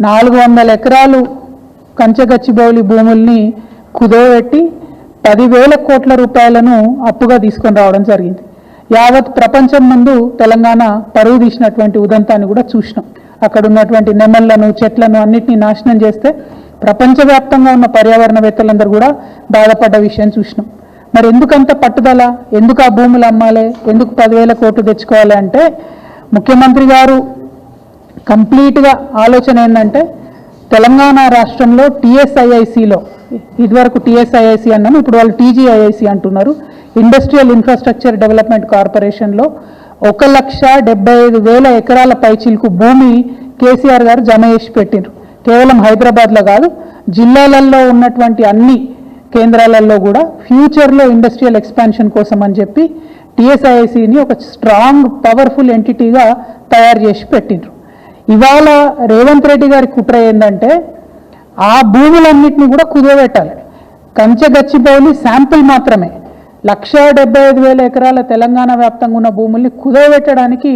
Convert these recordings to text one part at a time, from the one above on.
నాలుగు వందల ఎకరాలు కంచగచ్చిబౌలి భూముల్ని కుదోబెట్టి పదివేల కోట్ల రూపాయలను అప్పుగా తీసుకొని రావడం జరిగింది. యావత్ ప్రపంచం ముందు తెలంగాణ పరువు తీసినటువంటి ఉదంతాన్ని కూడా చూసినాం. అక్కడ ఉన్నటువంటి నెమళ్ళను చెట్లను అన్నిటినీ నాశనం చేస్తే ప్రపంచవ్యాప్తంగా ఉన్న పర్యావరణవేత్తలందరూ కూడా బాధపడ్డ విషయం చూసినాం. మరి ఎందుకంత పట్టుదల? ఎందుకు ఆ భూములు అమ్మాలి? ఎందుకు పదివేల కోట్లు తెచ్చుకోవాలి అంటే ముఖ్యమంత్రి గారు కంప్లీట్గా ఆలోచన ఏంటంటే తెలంగాణ రాష్ట్రంలో టీఎస్ఐఐసిలో ఇదివరకు టీఎస్ఐఐసి అన్నాము ఇప్పుడు వాళ్ళు టీజీఐఐసి అంటున్నారు. ఇండస్ట్రియల్ ఇన్ఫ్రాస్ట్రక్చర్ డెవలప్మెంట్ కార్పొరేషన్లో ఒక లక్ష డెబ్బై ఐదు వేల ఎకరాల పైచిలకు భూమి కేసీఆర్ గారు జమ చేసి పెట్టిండ్రు కేవలం హైదరాబాద్లో కాదు జిల్లాలలో ఉన్నటువంటి అన్ని కేంద్రాలలో కూడా ఫ్యూచర్లో ఇండస్ట్రియల్ ఎక్స్పాన్షన్ కోసం అని చెప్పి టీఎస్ఐఐసిని ఒక స్ట్రాంగ్ పవర్ఫుల్ ఎంటిటీగా తయారు చేసి పెట్టిండ్రు ఇవాళ రేవంత్ రెడ్డి గారి కుట్ర ఏంటంటే ఆ భూములన్నింటినీ కూడా కుదవబెట్టాలి కంచగచ్చిబౌలి శాంపిల్ మాత్రమే. లక్ష డెబ్బై ఐదు వేల ఎకరాల తెలంగాణ వ్యాప్తంగా ఉన్న భూముల్ని కుదవబెట్టడానికి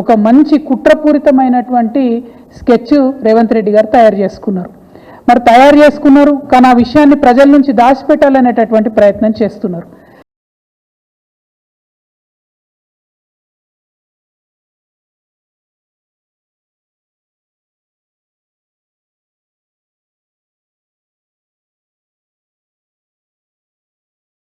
ఒక మంచి కుట్రపూరితమైనటువంటి స్కెచ్ రేవంత్ రెడ్డి గారు తయారు చేసుకున్నారు. మరి తయారు చేసుకున్నారు కానీ ఆ విషయాన్ని ప్రజల నుంచి దాచిపెట్టాలనేటటువంటి ప్రయత్నం చేస్తున్నారు.